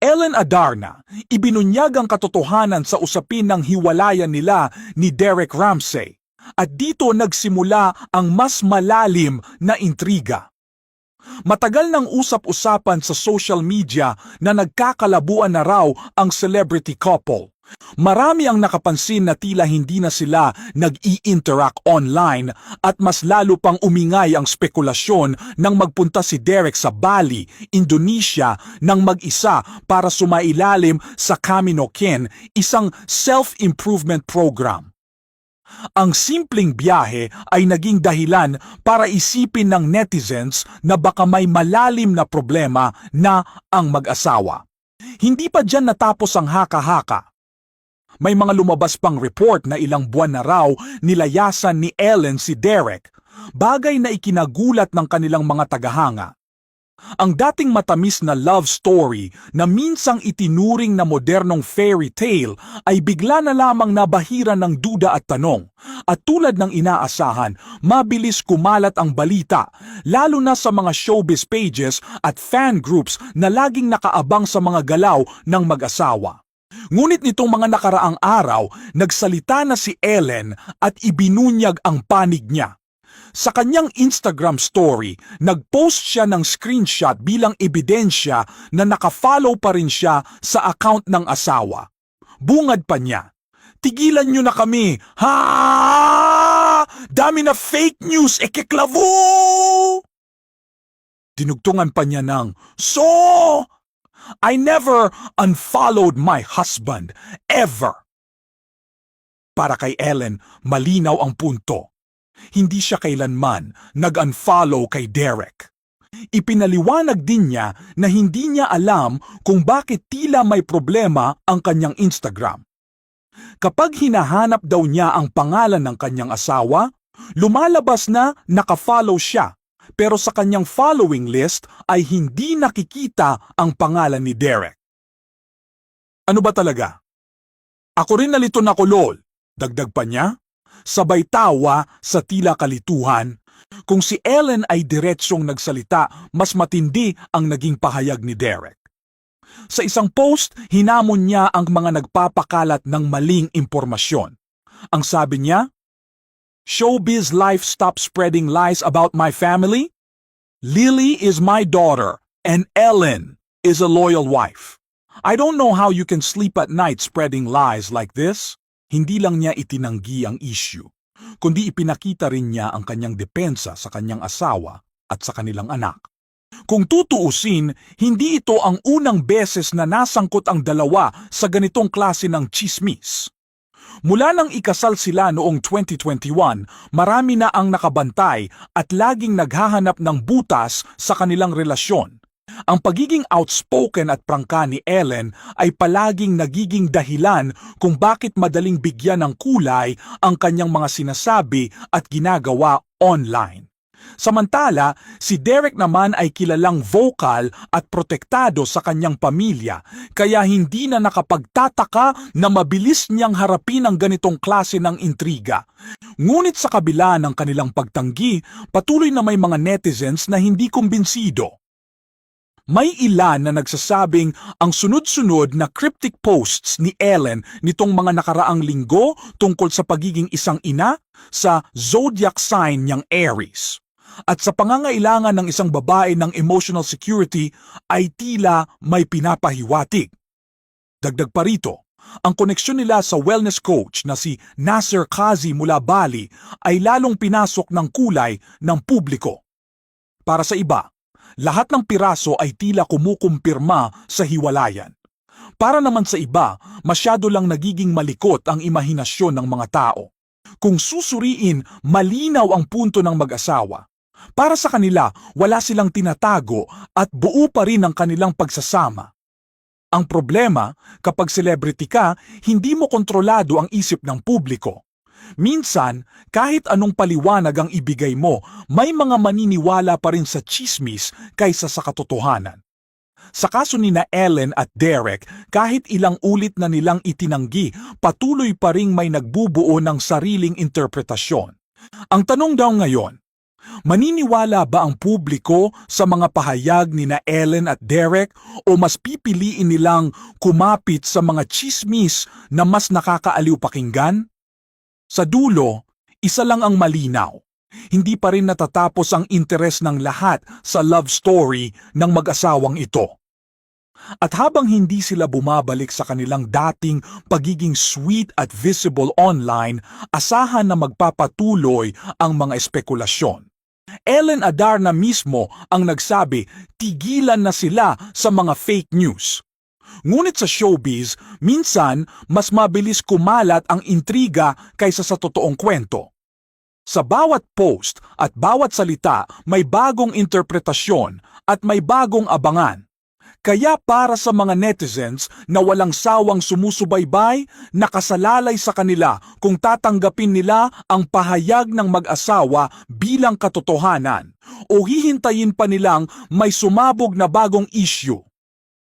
Ellen Adarna, ibinunyag ang katotohanan sa usapin ng hiwalayan nila ni Derek Ramsey. At dito nagsimula ang mas malalim na intriga. Matagal nang usap-usapan sa social media na nagkakalabuan na raw ang celebrity couple. Marami ang nakapansin na tila hindi na sila nag-i-interact online at mas lalo pang umingay ang spekulasyon nang magpunta si Derek sa Bali, Indonesia nang mag-isa para sumailalim sa Camino Ken, isang self-improvement program. Ang simpleng biyahe ay naging dahilan para isipin ng netizens na baka may malalim na problema na ang mag-asawa. Hindi pa dyan natapos ang haka-haka. May mga lumabas pang report na ilang buwan na raw nilayasan ni Ellen si Derek, bagay na ikinagulat ng kanilang mga tagahanga. Ang dating matamis na love story na minsang itinuring na modernong fairy tale ay bigla na lamang nabahira ng duda at tanong. At tulad ng inaasahan, mabilis kumalat ang balita, lalo na sa mga showbiz pages at fan groups na laging nakaabang sa mga galaw ng mag-asawa. Ngunit nitong mga nakaraang araw, nagsalita na si Ellen at ibinunyag ang panig niya. Sa kanyang Instagram story, nag-post siya ng screenshot bilang ebidensya na nakafollow pa rin siya sa account ng asawa. Bungad pa niya, Tigilan nyo na kami! Ha! Dami na fake news, ekeklavo! Dinugtungan pa niya ng, So! I never unfollowed my husband, ever! Para kay Ellen, malinaw ang punto. Hindi siya kailanman nag-unfollow kay Derek. Ipinaliwanag din niya na hindi niya alam kung bakit tila may problema ang kanyang Instagram. Kapag hinahanap daw niya ang pangalan ng kanyang asawa, lumalabas na nakafollow siya pero sa kanyang following list ay hindi nakikita ang pangalan ni Derek. Ano ba talaga? Ako rin nalito na lol. Dagdag pa niya, sabay tawa sa tila kalituhan. Kung si Ellen ay diretsyong nagsalita, mas matindi ang naging pahayag ni Derek. Sa isang post, hinamon niya ang mga nagpapakalat ng maling impormasyon. Ang sabi niya, Showbiz life stop spreading lies about my family? Lily is my daughter, and Ellen is a loyal wife. I don't know how you can sleep at night spreading lies like this. Hindi lang niya itinanggi ang issue, kundi ipinakita rin niya ang kanyang depensa sa kanyang asawa at sa kanilang anak. Kung tutuusin, hindi ito ang unang beses na nasangkot ang dalawa sa ganitong klase ng chismis. Mula nang ikasal sila noong 2021, marami na ang nakabantay at laging naghahanap ng butas sa kanilang relasyon. Ang pagiging outspoken at prangka ni Ellen ay palaging nagiging dahilan kung bakit madaling bigyan ng kulay ang kanyang mga sinasabi at ginagawa online. Samantala, si Derek naman ay kilalang vocal at protektado sa kanyang pamilya, kaya hindi na nakapagtataka na mabilis niyang harapin ang ganitong klase ng intriga. Ngunit sa kabila ng kanilang pagtanggi, patuloy na may mga netizens na hindi kumbinsido. May ilan na nagsasabing ang sunod-sunod na cryptic posts ni Ellen nitong mga nakaraang linggo tungkol sa pagiging isang ina sa zodiac sign niyang Aries. At sa pangangailangan ng isang babae ng emotional security ay tila may pinapahiwatig. Dagdag pa rito, ang koneksyon nila sa wellness coach na si Nasser Kazi mula Bali ay lalong pinasok ng kulay ng publiko. Para sa iba, lahat ng piraso ay tila kumukumpirma sa hiwalayan. Para naman sa iba, masyado lang nagiging malikot ang imahinasyon ng mga tao. Kung susuriin, malinaw ang punto ng mag-asawa. Para sa kanila, wala silang tinatago at buo pa rin ang kanilang pagsasama. Ang problema, kapag celebrity ka, hindi mo kontrolado ang isip ng publiko. Minsan, kahit anong paliwanag ang ibigay mo, may mga maniniwala pa rin sa chismis kaysa sa katotohanan. Sa kaso ni na Ellen at Derek, kahit ilang ulit na nilang itinanggi, patuloy pa ring may nagbubuo ng sariling interpretasyon. Ang tanong daw ngayon, Maniniwala ba ang publiko sa mga pahayag ni na Ellen at Derek o mas pipiliin nilang kumapit sa mga chismis na mas nakakaaliw pakinggan? Sa dulo, isa lang ang malinaw. Hindi pa rin natatapos ang interes ng lahat sa love story ng mag-asawang ito. At habang hindi sila bumabalik sa kanilang dating pagiging sweet at visible online, asahan na magpapatuloy ang mga espekulasyon. Ellen Adarna mismo ang nagsabi tigilan na sila sa mga fake news. Ngunit sa showbiz, minsan mas mabilis kumalat ang intriga kaysa sa totoong kwento. Sa bawat post at bawat salita may bagong interpretasyon at may bagong abangan. Kaya para sa mga netizens na walang sawang sumusubaybay, nakasalalay sa kanila kung tatanggapin nila ang pahayag ng mag-asawa bilang katotohanan o hihintayin pa nilang may sumabog na bagong issue.